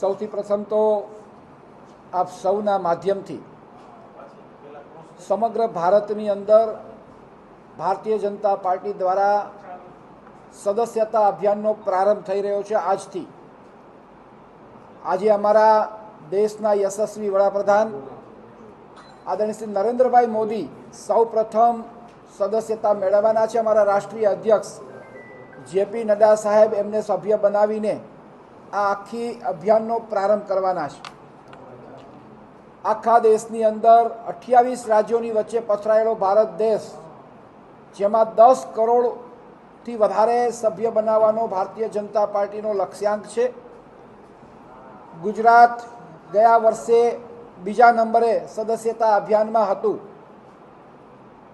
સૌથી પ્રથમ તો આપ સૌના માધ્યમથી સમગ્ર ભારતની અંદર ભારતીય જનતા પાર્ટી દ્વારા સદસ્યતા અભિયાનનો પ્રારંભ થઈ રહ્યો છે આજથી. આજે અમારા દેશના યશસ્વી વડાપ્રધાન આદરણીય શ્રી નરેન્દ્રભાઈ મોદી સૌ પ્રથમ સદસ્યતા મેળવવાના છે. અમારા રાષ્ટ્રીય અધ્યક્ષ જેપી નડ્ડા સાહેબ એમને સભ્ય બનાવીને આ આખી અભિયાનનો પ્રારંભ કરવાના છે. આખા દેશની અંદર અઠ્યાવીસ રાજ્યોની વચ્ચે પથરાયેલો ભારત દેશ, જેમાં દસ કરોડથી વધારે સભ્ય બનાવવાનો ભારતીય જનતા પાર્ટીનો લક્ષ્યાંક છે. ગુજરાત ગયા વર્ષે બીજા નંબરે સદસ્યતા અભિયાનમાં હતું.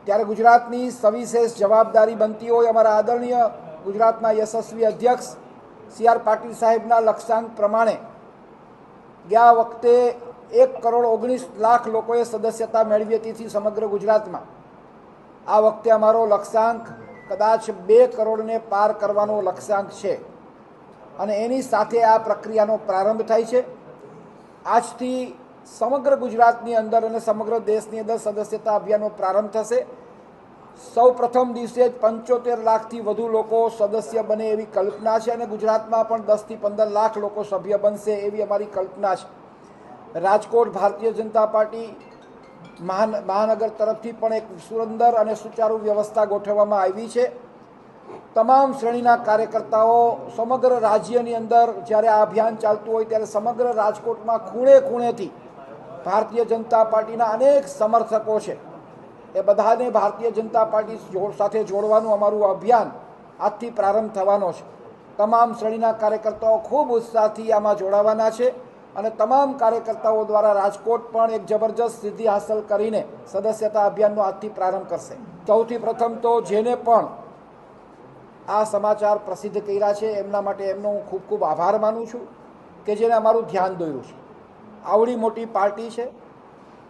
ત્યારે ગુજરાતની સવિશેષ જવાબદારી બનતી હોય અમારા આદરણીય ગુજરાતના યશસ્વી અધ્યક્ષ સી આર પાટીલ સાહેબના લક્ષ્યાંક પ્રમાણે ગયા વખતે એક કરોડ ઓગણીસ લાખ લોકોએ સદસ્યતા મેળવી હતી સમગ્ર ગુજરાતમાં. આ વખતે અમારો લક્ષ્યાંક કદાચ બે કરોડને પાર કરવાનો લક્ષ્યાંક છે. અને એની સાથે આ પ્રક્રિયાનો પ્રારંભ થાય છે. આજથી સમગ્ર ગુજરાતની અંદર અને સમગ્ર દેશની અંદર સદસ્યતા અભિયાનનો પ્રારંભ થશે. સૌ પ્રથમ દિવસે જ પંચોતેર લાખથી વધુ લોકો સદસ્ય બને એવી કલ્પના છે અને ગુજરાતમાં પણ દસથી પંદર લાખ લોકો સભ્ય બનશે એવી અમારી કલ્પના છે. રાજકોટ ભારતીય જનતા પાર્ટી મહાન, મહાનગર તરફથી પણ એક સુંદર અને સુચારુ વ્યવસ્થા ગોઠવવામાં આવી છે. તમામ શ્રેણીના કાર્યકર્તાઓ સમગ્ર રાજ્યની અંદર જ્યારે આ અભિયાન ચાલતું હોય ત્યારે સમગ્ર રાજકોટમાં ખૂણે ખૂણેથી ભારતીય જનતા પાર્ટીના અનેક સમર્થકો છે. એ બધાને ભારતીય જનતા પાર્ટી જોડ- સાથે જોડવાનું અમારું અભિયાન આજથી પ્રારંભ થવાનો છે. તમામ શ્રેણીના કાર્યકર્તાઓ ખૂબ ઉત્સાહથી આમાં જોડાવાના છે અને તમામ કાર્યકર્તાઓ દ્વારા રાજકોટ પણ એક જબરજસ્ત સિદ્ધિ હાંસલ કરીને સદસ્યતા અભિયાનનો આજથી પ્રારંભ કરશે. સૌથી પ્રથમ તો જેને પણ આ સમાચાર પ્રસિદ્ધ કર્યા છે એમના માટે એમનો હું ખૂબ ખૂબ આભાર માનું છું કે જેને અમારું ધ્યાન દોર્યું છે. આવડી મોટી પાર્ટી છે.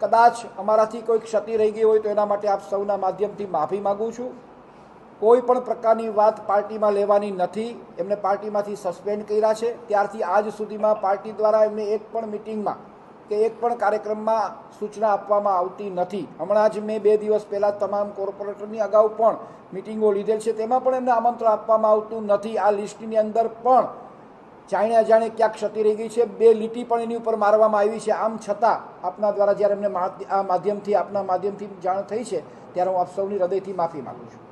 કદાચ અમારાથી કોઈ ક્ષતિ રહી ગઈ હોય તો એના માટે આપ સૌના માધ્યમથી માફી માગું છું. કોઈ પણ પ્રકારની વાત પાર્ટીમાં લેવાની નથી. એમને પાર્ટીમાંથી સસ્પેન્ડ કર્યા છે. ત્યારથી આજ સુધીમાં પાર્ટી દ્વારા એમને એક પણ મિટિંગમાં કે એક પણ કાર્યક્રમમાં સૂચના આપવામાં આવતી નથી. હમણાં જ મેં બે દિવસ પહેલાં તમામ કોર્પોરેટરની અગાઉ પણ મિટિંગો લીધેલ છે. તેમાં પણ એમને આમંત્રણ આપવામાં આવતું નથી. આ લિસ્ટની અંદર પણ જાણે અજાણે ક્યાંક ક્ષતિ રહી ગઈ છે. બે લીટી પણ એની ઉપર મારવામાં આવી છે. આમ છતાં આપના દ્વારા જ્યારે એમને આ માધ્યમથી, આપના માધ્યમથી જાણ થઈ છે, ત્યારે હું આપ સૌની હૃદયથી માફી માગું છું.